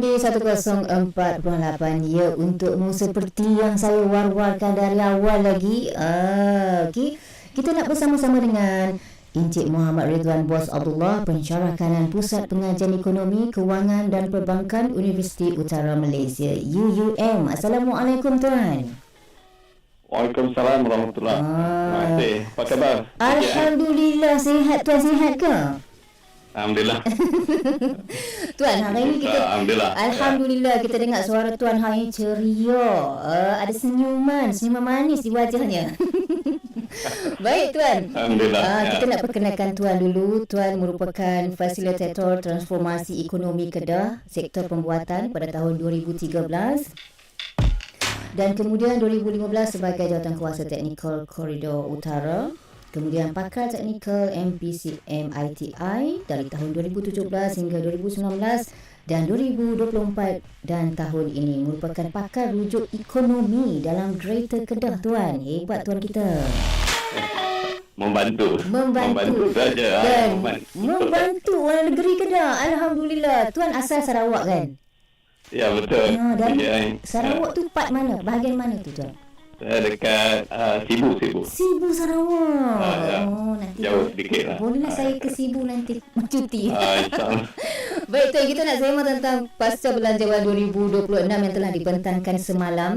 Di 104.8 ya untukmu seperti yang saya war-warkan dari awal lagi. Uh, okay. Kita nak bersama-sama dengan Encik Muhammad Ridwan Bos Abdullah, Pensyarah Kanan Pusat Pengajian Ekonomi, Kewangan dan Perbankan Universiti Utara Malaysia, UUM. Assalamualaikum Tuan. Waalaikumsalam warahmatullahi wabarakatuh. Ah. Apa khabar? Alhamdulillah, sihat Tuan, sihat ke? Alhamdulillah. tuan, hari ini kita Alhamdulillah. Alhamdulillah kita dengar suara tuan hari ini ceria. Uh, ada senyuman, senyuman manis di wajahnya. Baik tuan. Alhamdulillah. Uh, kita ya. nak perkenalkan tuan dulu. Tuan merupakan fasilitator transformasi ekonomi Kedah sektor pembuatan pada tahun 2013 dan kemudian 2015 sebagai jawatan kuasa teknikal koridor utara Kemudian pakar teknikal MPCM ITI dari tahun 2017 hingga 2019 dan 2024 dan tahun ini merupakan pakar rujuk ekonomi dalam Greater Kedah tuan. Hebat tuan kita. Membantu. Membantu. Membantu saja. Dan membantu. membantu orang negeri Kedah. Alhamdulillah. Tuan asal Sarawak kan? Ya betul. Ya, dan ya. Sarawak tu part mana? Bahagian mana tu tuan? Saya dekat uh, Sibu, Sibu. Sibu Sarawak. Uh, ya. Oh, nanti Jauh sedikit lah. Bolehlah uh, saya ke Sibu nanti cuti. Uh, Baik, tuan, kita nak sembang tentang pasca belanjawan 2026 yang telah dibentangkan semalam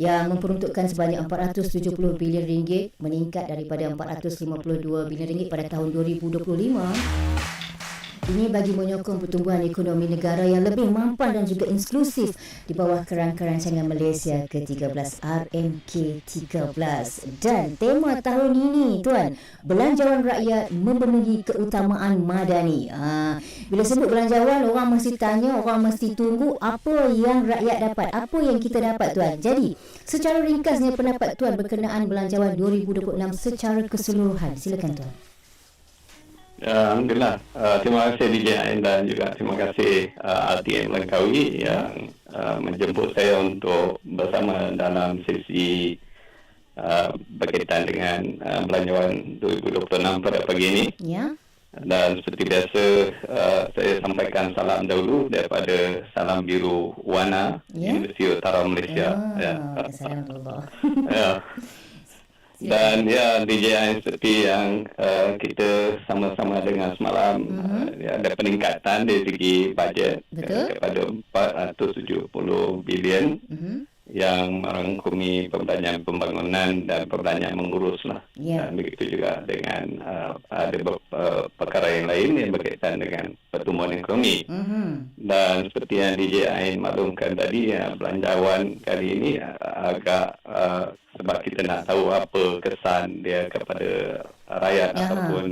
yang memperuntukkan sebanyak 470 bilion ringgit meningkat daripada 452 bilion ringgit pada tahun 2025. Ini bagi menyokong pertumbuhan ekonomi negara yang lebih mampan dan juga inklusif di bawah kerangka rancangan Malaysia ke-13 RMK-13. Dan tema tahun ini, tuan, belanjawan rakyat memenuhi keutamaan madani. Ha, bila sebut belanjawan, orang mesti tanya, orang mesti tunggu apa yang rakyat dapat, apa yang kita dapat, tuan. Jadi, secara ringkasnya pendapat tuan berkenaan belanjawan 2026 secara keseluruhan. Silakan, tuan. Ya, Alhamdulillah. Uh, terima kasih DJ Ain dan juga terima kasih uh, RTM Langkawi yang uh, menjemput saya untuk bersama dalam sesi uh, berkaitan dengan uh, belanjawan 2026 pada pagi ini. Ya. Dan seperti biasa, uh, saya sampaikan salam dahulu daripada Salam Biru Wana, ya. Universiti Utara Malaysia. Oh, ya. Assalamualaikum. ya. Dan ya DJI seperti yang uh, kita sama-sama dengan semalam uh-huh. uh, ya, ada peningkatan dari segi bajet uh, kepada 470 bilion uh-huh. yang merangkumi pembelanjaan pembangunan dan pembelanjaan mengurus lah. Yeah. Dan begitu juga dengan uh, ada uh, perkara yang lain yang berkaitan dengan pertumbuhan ekonomi. Uh-huh. Dan seperti yang DJI maklumkan tadi ya, belanjawan kali ini agak uh, sebab kita nak tahu apa kesan dia kepada rakyat Aha. ataupun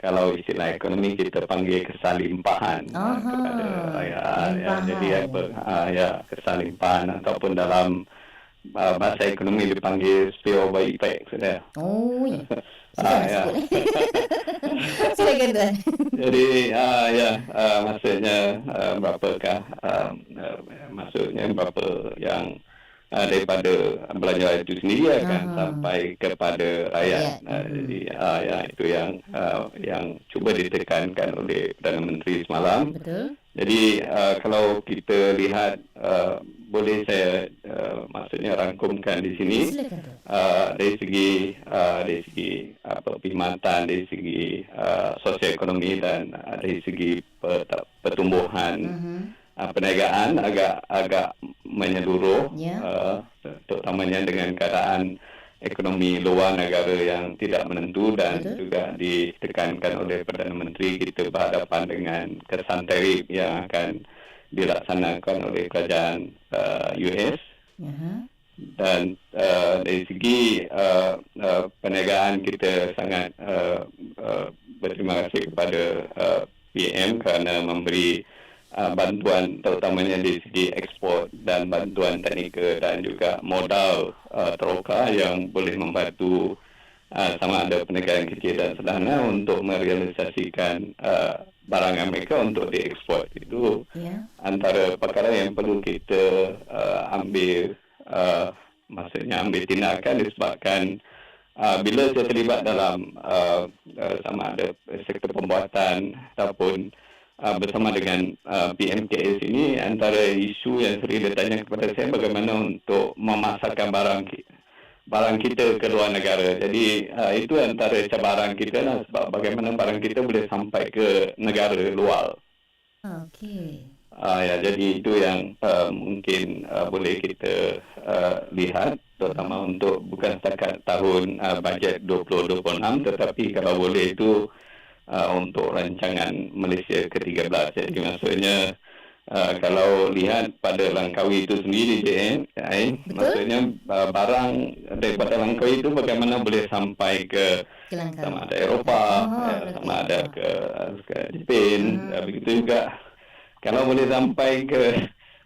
kalau istilah ekonomi kita panggil kesan limpahan uh, kepada rakyat. Ya, jadi apa? Ha, ya kesan limpahan ataupun dalam uh, bahasa ekonomi dipanggil spillover effect sudah. Oh ya Ah, ya. Silakan tuan. Jadi uh, ya uh, maksudnya uh, berapakah uh, maksudnya berapa yang uh, daripada belanjawan itu sendiri akan uh-huh. sampai kepada rakyat. Yeah. Uh, jadi uh, ya itu yang uh, yang cuba ditekankan oleh Perdana Menteri semalam. Betul. Jadi uh, kalau kita lihat uh, boleh saya uh, maksudnya rangkumkan di sini uh, dari segi uh, dari segi apa uh, perkhidmatan dari segi uh, sosioekonomi dan uh, dari segi pertumbuhan uh-huh. Uh, perniagaan agak agak menyeluruh yeah. uh, terutamanya dengan keadaan ekonomi luar negara yang tidak menentu dan Betul. juga ditekankan oleh Perdana Menteri kita berhadapan dengan kesan tarif yang akan dilaksanakan oleh kerajaan uh, US uh-huh. dan uh, dari segi uh, uh, perniagaan kita sangat uh, uh, berterima kasih kepada uh, PM kerana memberi uh, bantuan terutamanya di segi ekspor dan bantuan teknikal dan juga modal uh, teroka yang boleh membantu uh, sama ada perniagaan kecil dan sederhana untuk merealisasikan uh, barangan mereka untuk diekspor itu yeah. antara perkara yang perlu kita uh, ambil uh, maksudnya ambil tindakan disebabkan uh, bila saya terlibat dalam uh, uh, sama ada sektor pembuatan ataupun uh, bersama dengan uh, PMKS ini antara isu yang sering ditanya kepada saya bagaimana untuk memasarkan barang barang kita ke luar negara. Jadi uh, itu antara cabaran kita lah sebab bagaimana barang kita boleh sampai ke negara luar. Okey. Uh, ya, jadi itu yang uh, mungkin uh, boleh kita uh, lihat terutama untuk bukan setakat tahun uh, bajet 2026 tetapi kalau boleh itu uh, untuk rancangan Malaysia ke-13. Jadi maksudnya uh, kalau lihat pada Langkawi itu sendiri je, eh, eh, maksudnya uh, barang daripada Langkawi itu bagaimana boleh sampai ke sama ada Eropah, oh, ya, sama ada ke, ke Jepun, hmm. begitu juga. Kalau boleh sampai ke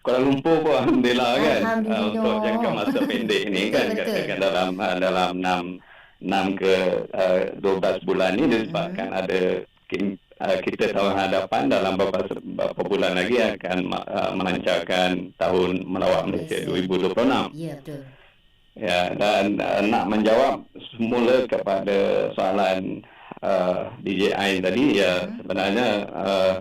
Kuala Lumpur pun alhamdulillah kan? Uh, untuk jangka masa pendek ni kan? katakan dalam dalam 6 6 ke uh, 12 bulan ni disebabkan hmm. ada uh, kita tahun hadapan dalam beberapa, beberapa bulan lagi akan uh, melancarkan tahun melawat Malaysia 2026. Ya betul. Ya dan uh, nak menjawab semula kepada soalan uh, DJ Ain tadi ya hmm. sebenarnya uh,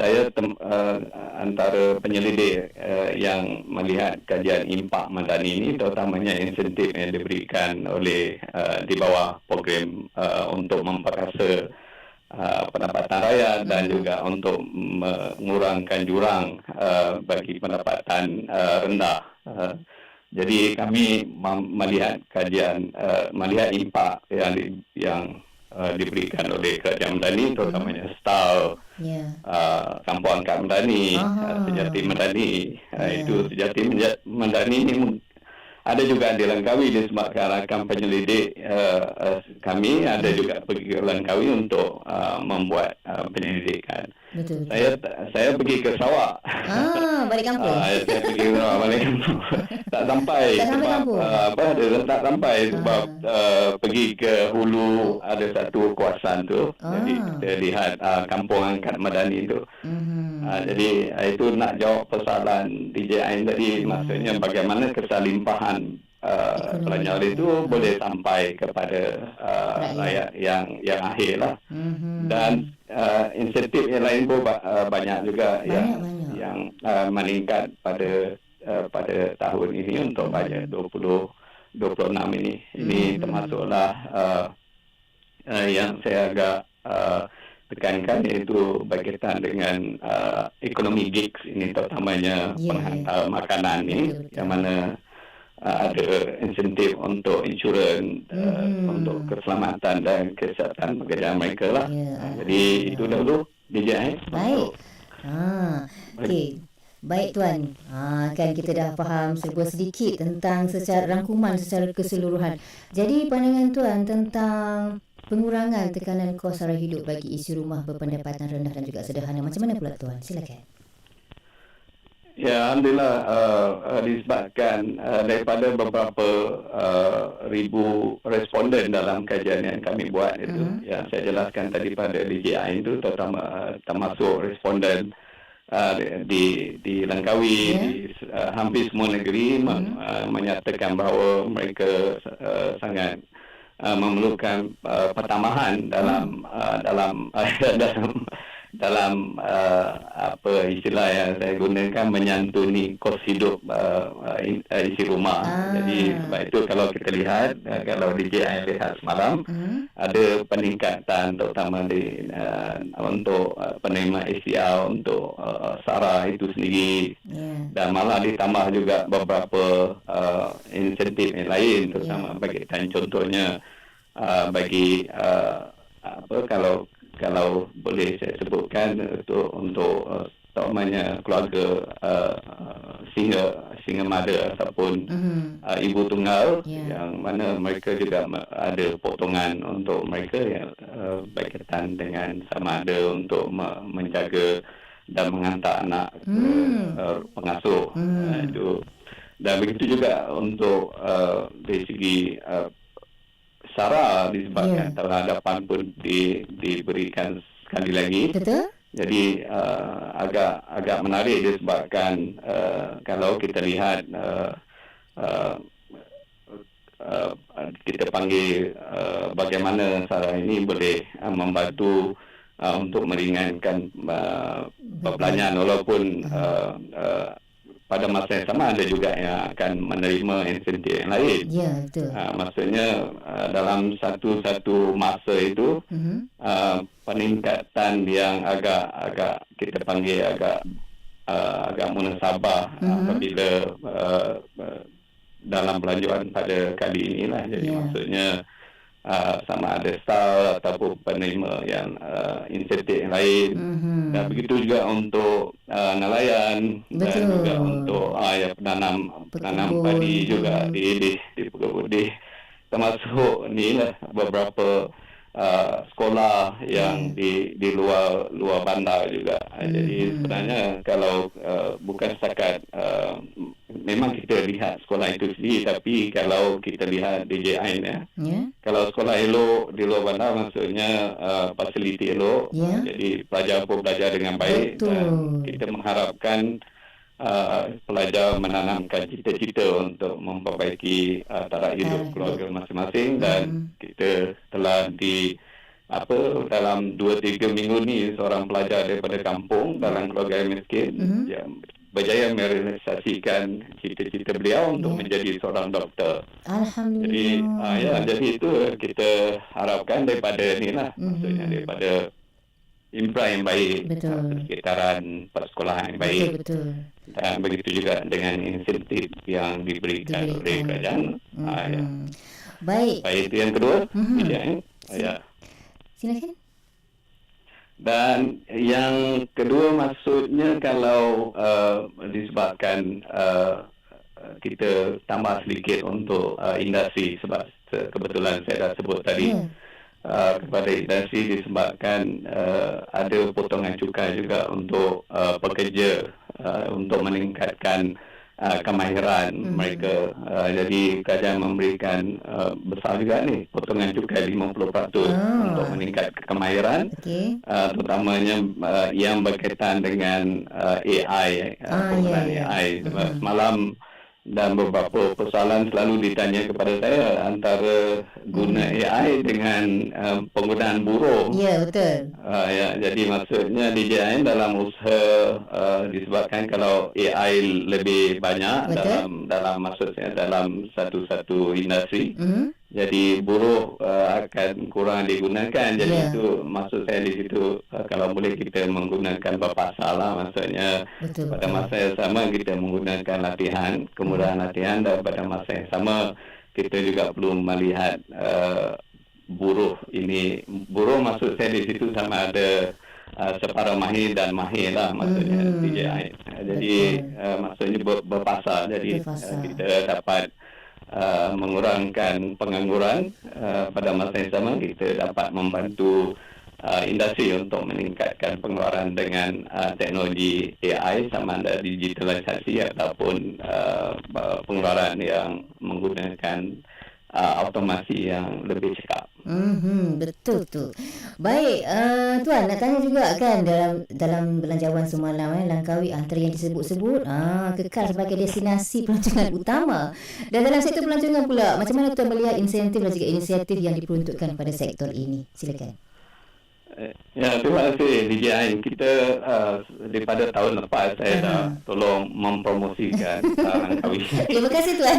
saya tem, uh, antara penyelidik uh, yang melihat kajian impak madani ini terutamanya insentif yang diberikan oleh uh, di bawah program uh, untuk memperkasa uh, pendapatan rakyat dan juga untuk mengurangkan jurang uh, bagi pendapatan uh, rendah. Uh, jadi kami melihat kajian uh, melihat impak yang yang uh, diberikan oleh kerajaan Medani terutamanya hmm. style yeah. uh, kampung angkat Medani uh, sejati Medani uh, yeah. itu sejati Medani ini ada juga di Langkawi disebabkan rakan penyelidik uh, uh, kami ada juga pergi ke Langkawi untuk uh, membuat uh, penyelidikan. Betul. Saya saya pergi ke Sarawak. Ah, balik kampung. Uh, saya pergi ke Sarawak balik kampung. tak sampai tak sebab sampai uh, apa ada tak sampai ah. sebab uh, pergi ke hulu ada satu kawasan tu. Ah. Jadi kita lihat uh, kampung angkat Madani tu. Mm-hmm. Uh, jadi uh, itu nak jawab persoalan DJ Ain tadi mm-hmm. maksudnya bagaimana kesalimpahan uh, Lanyol itu hmm. boleh sampai kepada uh, rakyat yang yang akhir lah. Hmm. Dan uh, insentif yang lain pun uh, banyak juga banyak, yang banyak. yang uh, meningkat pada uh, pada tahun ini untuk bajet 20 26 ini. Ini hmm. termasuklah uh, uh, yang saya agak uh, tekankan iaitu berkaitan dengan uh, ekonomi gigs ini terutamanya yeah. penghantar makanan ini yang mana ada insentif untuk insurans uh, hmm. untuk keselamatan dan kesihatan pekerjaan mereka lah. Yeah. Uh, jadi itu dahulu DJ eh. Baik. Ha. Okey. Baik tuan. Ha, kan kita dah faham sebuah sedikit tentang secara rangkuman secara keseluruhan. Jadi pandangan tuan tentang pengurangan tekanan kos sara hidup bagi isi rumah berpendapatan rendah dan juga sederhana. Macam mana pula tuan? Silakan. Ya, Alhamdulillah uh, uh, disebabkan uh, daripada beberapa uh, ribu responden dalam kajian yang kami buat itu, uh-huh. yang saya jelaskan tadi pada DJI itu terutama uh, termasuk responden uh, di di Langkawi, yeah. di uh, hampir semua negeri uh-huh. uh, menyatakan bahawa mereka uh, sangat uh, memerlukan uh, pertambahan dalam uh-huh. uh, dalam uh, dalam dalam uh, apa istilah yang saya gunakan menyantuni kos hidup uh, uh, isi rumah. Ah. Jadi sebab itu kalau kita lihat uh, kalau DJI lihat semalam hmm. ada peningkatan terutama di uh, untuk uh, penerima ACR untuk uh, SARA itu sendiri yeah. dan malah ditambah juga beberapa uh, insentif yang lain terutama yeah. bagi contohnya uh, bagi uh, apa kalau kalau boleh saya sebutkan untuk untuk uh, terutamanya keluarga uh, uh, singa singa mada ataupun mm-hmm. uh, ibu tunggal yeah. yang mana mereka juga ada potongan untuk mereka yang uh, berkaitan dengan sama ada untuk menjaga dan mengantar anak mm. ke uh, pengasuh mm. uh, itu dan begitu juga untuk uh, dari segi uh, sara disebabkan yeah. terhadapan pun di, diberikan sekali lagi. Betul. Jadi uh, agak agak menarik disebabkan uh, kalau kita lihat uh, uh, uh, kita panggil uh, bagaimana sara ini boleh uh, membantu uh, untuk meringankan uh, perbelanjaan walaupun uh, uh, pada masa yang sama ada juga yang akan menerima insentif yang lain. Ya, betul. Uh, maksudnya uh, dalam satu-satu masa itu uh-huh. uh, peningkatan yang agak agak kita panggil agak uh, agak munasabah uh-huh. apabila uh, uh, dalam belanjuan pada kali inilah. Jadi yeah. maksudnya Uh, sama ada staff ataupun penerima yang uh, insentif yang lain mm-hmm. dan begitu juga untuk uh, nelayan Betul. dan juga untuk uh, ya, penanam penanam padi juga di di di Putih termasuk ni lah beberapa uh, sekolah yang hmm. di di luar luar bandar juga. Hmm. Jadi sebenarnya kalau uh, bukan setakat uh, kita lihat sekolah itu sendiri tapi kalau kita lihat DJI ya. Yeah. Kalau sekolah elok di luar bandar maksudnya uh, fasiliti elok. Yeah. Jadi pelajar pun belajar dengan baik Betul. dan kita mengharapkan uh, pelajar menanamkan cita-cita untuk memperbaiki uh, taraf hidup uh, keluarga masing-masing dan uh, kita telah di apa dalam 2 3 minggu ni seorang pelajar daripada kampung dalam keluarga miskin uh-huh. yang berjaya merealisasikan cita-cita beliau untuk yeah. menjadi seorang doktor. Alhamdulillah. Jadi uh, ya jadi itu kita harapkan daripada ni lah uh-huh. maksudnya daripada infra yang baik, betul. sekitaran persekolahan yang baik, betul, betul. dan begitu juga dengan insentif yang diberikan, diberikan. oleh kerajaan. Mm-hmm. Ah, ya. Baik. Baik itu yang kedua. Mm-hmm. Ya, ya. Silakan. Dan yang kedua maksudnya kalau uh, disebabkan uh, kita tambah sedikit untuk uh, industri sebab kebetulan saya dah sebut tadi. Yeah uh, kepada industri disebabkan uh, ada potongan cukai juga untuk uh, pekerja uh, untuk meningkatkan uh, kemahiran hmm. mereka. Uh, jadi kerajaan memberikan uh, besar juga ni potongan cukai 50% oh. untuk meningkatkan kemahiran. Okay. Uh, terutamanya uh, yang berkaitan dengan uh, AI, uh, ah, penggunaan yeah, yeah. AI. Hmm. Semalam dan beberapa persoalan selalu ditanya kepada saya antara guna hmm. AI dengan uh, penggunaan burung. Ya, betul. Uh, ya, jadi maksudnya DJI dalam usaha uh, disebabkan kalau AI lebih banyak betul. dalam dalam maksudnya dalam satu-satu industri. Hmm. Jadi buruh uh, akan kurang digunakan. Jadi yeah. itu maksud saya di situ uh, kalau boleh kita menggunakan bapa salah maksudnya betul, pada masa yang sama kita menggunakan latihan, kemudahan hmm. latihan dan pada masa yang sama kita juga perlu melihat uh, buruh ini buruh maksud saya di situ sama ada uh, separuh mahir dan mahir lah maksudnya mm-hmm. DJI. Jadi uh, maksudnya ber- berpasar jadi uh, kita dapat Uh, mengurangkan pengangguran uh, pada masa yang sama kita dapat membantu uh, industri untuk meningkatkan pengeluaran dengan uh, teknologi AI sama ada digitalisasi ataupun uh, pengeluaran yang menggunakan uh, automasi yang lebih cekap. Hmm, betul tu. Baik, uh, tuan nak tanya juga kan dalam dalam belanjawan semalam eh Langkawi antara yang disebut-sebut ah kekal sebagai destinasi pelancongan utama. Dan dalam sektor pelancongan pula, macam mana tuan melihat insentif dan juga inisiatif yang diperuntukkan pada sektor ini? Silakan. Ya, terima kasih DJI. Kita uh, daripada tahun lepas saya uh-huh. dah tolong mempromosikan Langkawi. terima kasih tuan.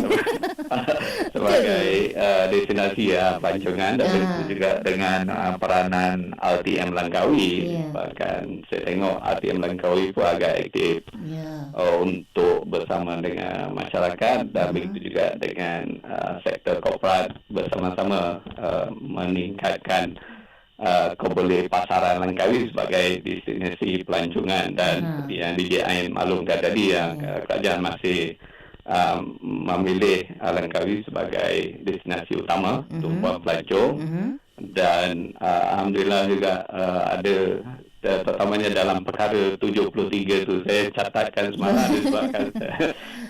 Sebagai uh, destinasi ya uh, pelancongan dan uh-huh. juga dengan uh, peranan RTM Langkawi. Yeah. Bahkan saya tengok RTM Langkawi pun agak aktif yeah. uh, untuk bersama dengan masyarakat dan uh-huh. begitu juga dengan uh, sektor korporat bersama-sama uh, meningkatkan Uh, kau boleh pasaran Langkawi sebagai destinasi pelancongan dan hmm. yang DJI maklumkan tadi yang uh, kerajaan masih um, memilih uh, Langkawi sebagai destinasi utama hmm. untuk buat pelancong hmm. dan uh, Alhamdulillah juga uh, ada terutamanya dalam perkara 73 tu saya catatkan semalam disebabkan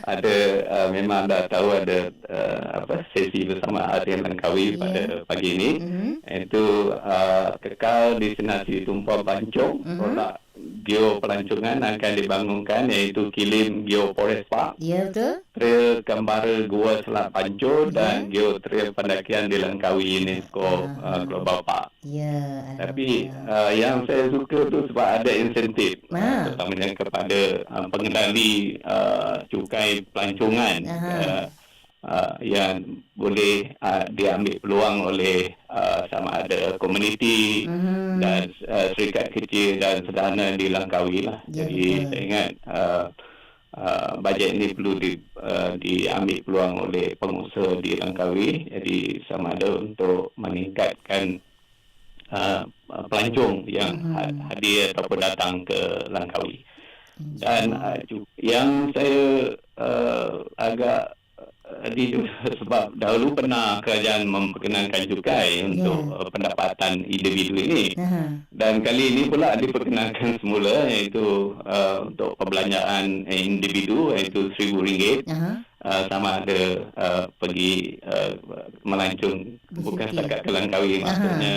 ada uh, memang dah tahu ada uh, apa sesi bersama Adrian Langkawi yeah. pada pagi ini mm-hmm. itu uh, kekal destinasi tumpuan pancung mm-hmm. produk geo pelancongan akan dibangunkan iaitu Kilim Geo Forest Park. Ya betul. Trail Kembara Gua Selat Panco dan Geotrail Pendakian di Langkawi UNESCO uh, Global Park. Ya, Tapi uh, yang saya suka tu sebab ada insentif uh, terutamanya kepada uh, pengendali uh, cukai pelancongan uh, uh, yang boleh uh, diambil peluang oleh uh, sama ada komuniti uh-huh. dan uh, syarikat kecil dan sederhana di Langkawi lah. Ya, Jadi betul. saya ingat uh, uh, bajet ini perlu di, uh, diambil peluang oleh pengusaha di Langkawi jadi sama ada untuk meningkatkan uh, pelancong yang hmm. hadir ataupun datang ke Langkawi dan uh, yang saya uh, agak di sebab dahulu pernah kerajaan memperkenalkan cukai yeah. untuk uh, pendapatan individu ini uh-huh. dan kali ini pula diperkenalkan semula iaitu uh, untuk perbelanjaan individu iaitu RM1,000 uh-huh. uh, sama ada uh, pergi uh, melancung bukan setakat ke Langkawi uh-huh. maksudnya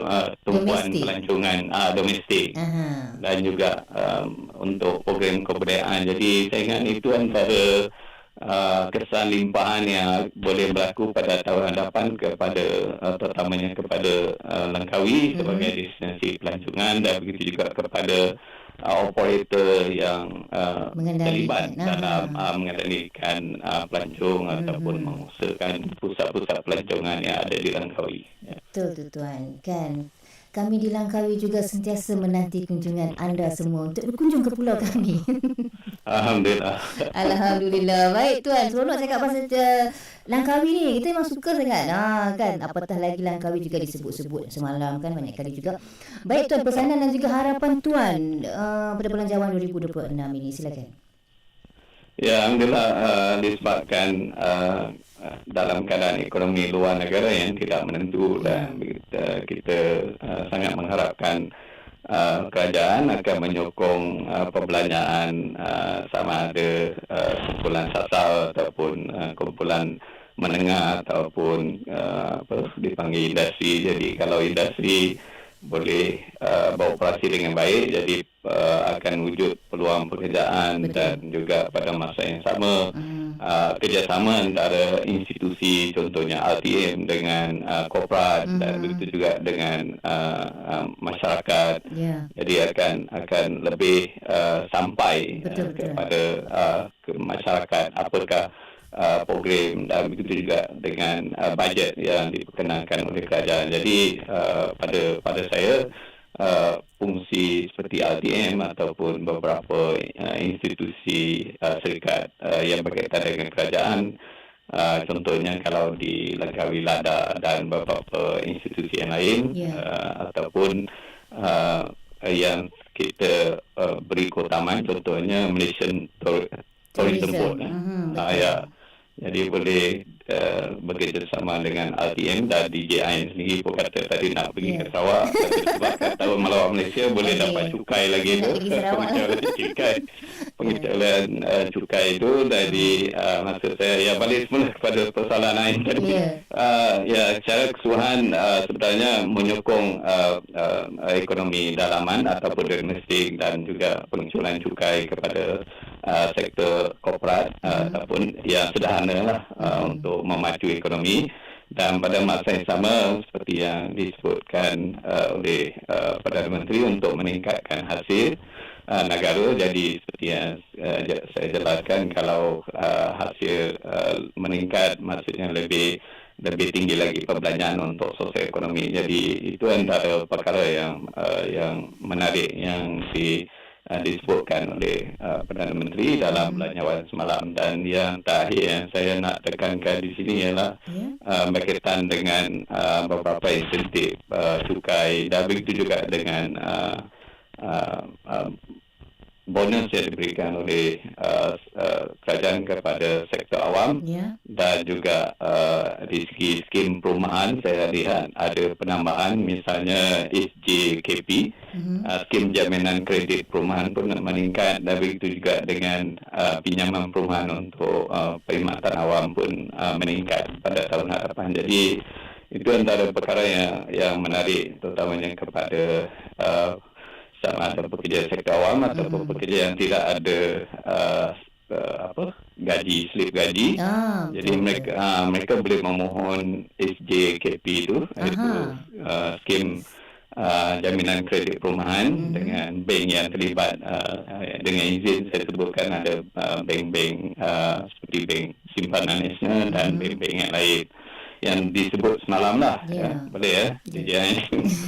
uh, tumpuan domestik. pelancongan uh, domestik uh-huh. dan juga um, untuk program kebudayaan jadi saya ingat itu antara uh, kesan limpahan yang boleh berlaku pada tahun hadapan kepada uh, terutamanya kepada uh, Langkawi mm-hmm. sebagai destinasi pelancongan dan begitu juga kepada uh, operator yang uh, terlibat dalam uh, mengendalikan uh, pelancong mm-hmm. ataupun mengusahakan pusat-pusat pelancongan yang ada di Langkawi. Betul tu tuan kan kami di Langkawi juga sentiasa menanti kunjungan anda semua untuk berkunjung ke pulau kami. Alhamdulillah. Alhamdulillah. Baik tuan, seronok cakap pasal uh, Langkawi ni. Kita memang suka sangat. Ha, kan? Apatah lagi Langkawi juga disebut-sebut semalam kan banyak kali juga. Baik tuan, pesanan dan juga harapan tuan uh, pada bulan Jawan 2026 ini. Silakan. Ya, Alhamdulillah uh, disebabkan uh, dalam keadaan ekonomi luar negara yang tidak menentu dan kita, kita uh, sangat mengharapkan uh, kerajaan akan menyokong uh, perbelanjaan uh, sama ada uh, kumpulan sasal ataupun uh, kumpulan menengah ataupun uh, apa dipanggil industri jadi kalau industri boleh uh, beroperasi dengan baik jadi uh, akan wujud peluang pekerjaan Betul. dan juga pada masa yang sama hmm. Uh, kerjasama antara institusi contohnya RTM dengan uh, korporat hmm. dan begitu juga dengan uh, uh, masyarakat yeah. jadi akan akan lebih uh, sampai Betul. Uh, kepada uh, ke masyarakat apakah uh, program dan begitu juga dengan uh, bajet yang diperkenalkan oleh kerajaan. Jadi uh, pada pada saya uh, fungsi seperti LTM ataupun beberapa uh, institusi uh, syarikat uh, yang berkaitan dengan kerajaan. Uh, contohnya kalau di Langkawi Lada dan beberapa institusi yang lain yeah. uh, ataupun uh, yang kita uh, beri keutamaan contohnya Malaysian Tourism, Tourism Board uh-huh, uh, ya. Jadi boleh uh, bekerjasama dengan RTM dan DJI sendiri pun kata tadi nak pergi yeah. ke Sarawak. Sebab kata Melawak Malaysia boleh okay. dapat cukai lagi tu. Pengecualian cukai. Pengecualian uh, cukai itu dari uh, maksud saya ya balik semula kepada persoalan lain tadi. Yeah. Uh, ya secara keseluruhan uh, sebenarnya menyokong uh, uh, ekonomi dalaman ataupun domestik dan juga pengecualian cukai kepada uh, sektor korporat uh, hmm. ataupun yang sederhana lah uh, hmm. untuk memacu ekonomi dan pada masa yang sama seperti yang disebutkan uh, oleh uh, Perdana Menteri untuk meningkatkan hasil uh, negara jadi seperti yang uh, saya jelaskan kalau uh, hasil uh, meningkat maksudnya lebih lebih tinggi lagi perbelanjaan untuk sosial ekonomi jadi itu antara perkara yang uh, yang menarik yang di uh, disebutkan oleh uh, Perdana Menteri dalam hmm. belanjawan semalam dan yang terakhir yang saya nak tekankan di sini ialah yeah. uh, berkaitan dengan uh, beberapa insentif uh, cukai dan begitu juga dengan uh, uh, uh, bonus yang diberikan oleh uh, uh, kerajaan kepada sektor awam yeah. dan juga uh, di segi skim perumahan saya lihat ada penambahan misalnya SJKP mm-hmm. uh, skim jaminan kredit perumahan pun meningkat dan begitu juga dengan uh, pinjaman perumahan untuk uh, perkhidmatan awam pun uh, meningkat pada tahun hadapan jadi itu antara perkara yang yang menarik terutamanya kepada uh, sama ada pekerja sektor awam ataupun mm-hmm. pekerja yang tidak ada uh, uh, apa gaji slip gaji. Ah, Jadi betul, mereka uh, mereka boleh memohon SJKP itu iaitu uh, skim uh, jaminan kredit perumahan Mhm. dengan bank yang terlibat uh, dengan izin saya sebutkan ada uh, bank-bank uh, seperti bank simpanan nasional dan Mhm. bank-bank yang lain yang disebut semalam lah Ya. ya. boleh ya DJI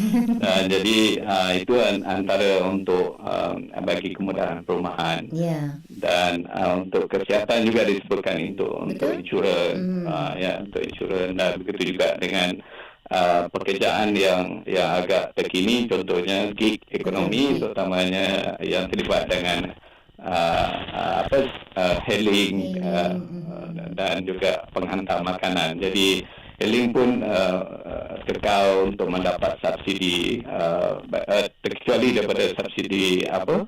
uh, jadi uh, itu an- antara untuk uh, bagi kemudahan perumahan Ya. dan uh, untuk kesihatan juga disebutkan untuk untuk insurans Hmm. uh, ya untuk insurans dan begitu juga dengan uh, pekerjaan yang yang agak terkini contohnya gig ekonomi terutamanya yang terlibat dengan uh, apa uh, hailing uh, dan juga penghantar makanan. Jadi hailing pun uh, kekal untuk mendapat subsidi uh, uh, terkecuali daripada subsidi apa?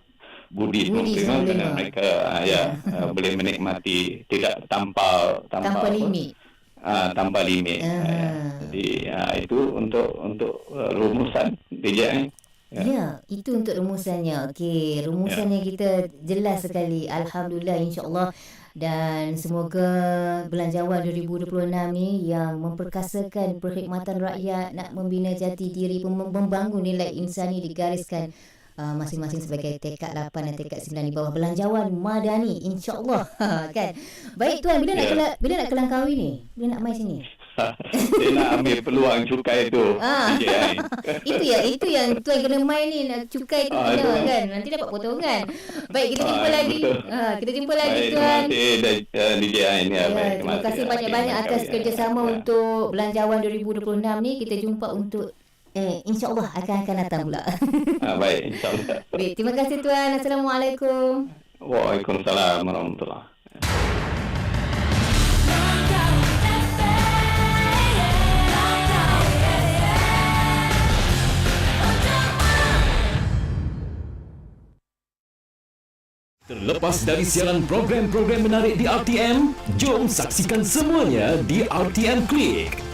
Budi penerima penerima. kerana mereka uh, ya uh, boleh menikmati tidak tanpa tanpa, Tanpa apa, limit. Uh, tanpa limit uh, jadi uh, itu untuk untuk uh, rumusan DJI Ya. ya, itu untuk rumusannya. Okey, rumusannya Ya. kita jelas sekali. Alhamdulillah insya-Allah dan semoga belanjawan 2026 ni yang memperkasakan perkhidmatan rakyat nak membina jati diri membangun nilai insani digariskan uh, masing-masing sebagai tekad 8 dan tekad 9 di bawah belanjawan madani insya-Allah kan. Baik tuan bila nak Ya. kela- bila nak kelangkawi ni? Bila nak mai sini? dia nak ambil peluang cukai tu Ah. Itu ya itu yang tuan kena main ni nak cukai tu Ah, kena itu. kan nanti dapat potongan baik kita jumpa Ah, lagi ha, kita jumpa lagi baik tuan terima kasih dan, uh, ya, Ya, baik, terima kasih banyak-banyak atas kerjasama Ya. untuk belanjawan 2026 ni kita jumpa untuk eh insyaallah akan akan datang pula. Ah, baik insyaallah baik terima kasih tuan. Assalamualaikum. Waalaikumsalam warahmatullahi Terlepas dari siaran program-program menarik di RTM, jom saksikan semuanya di RTM Klik.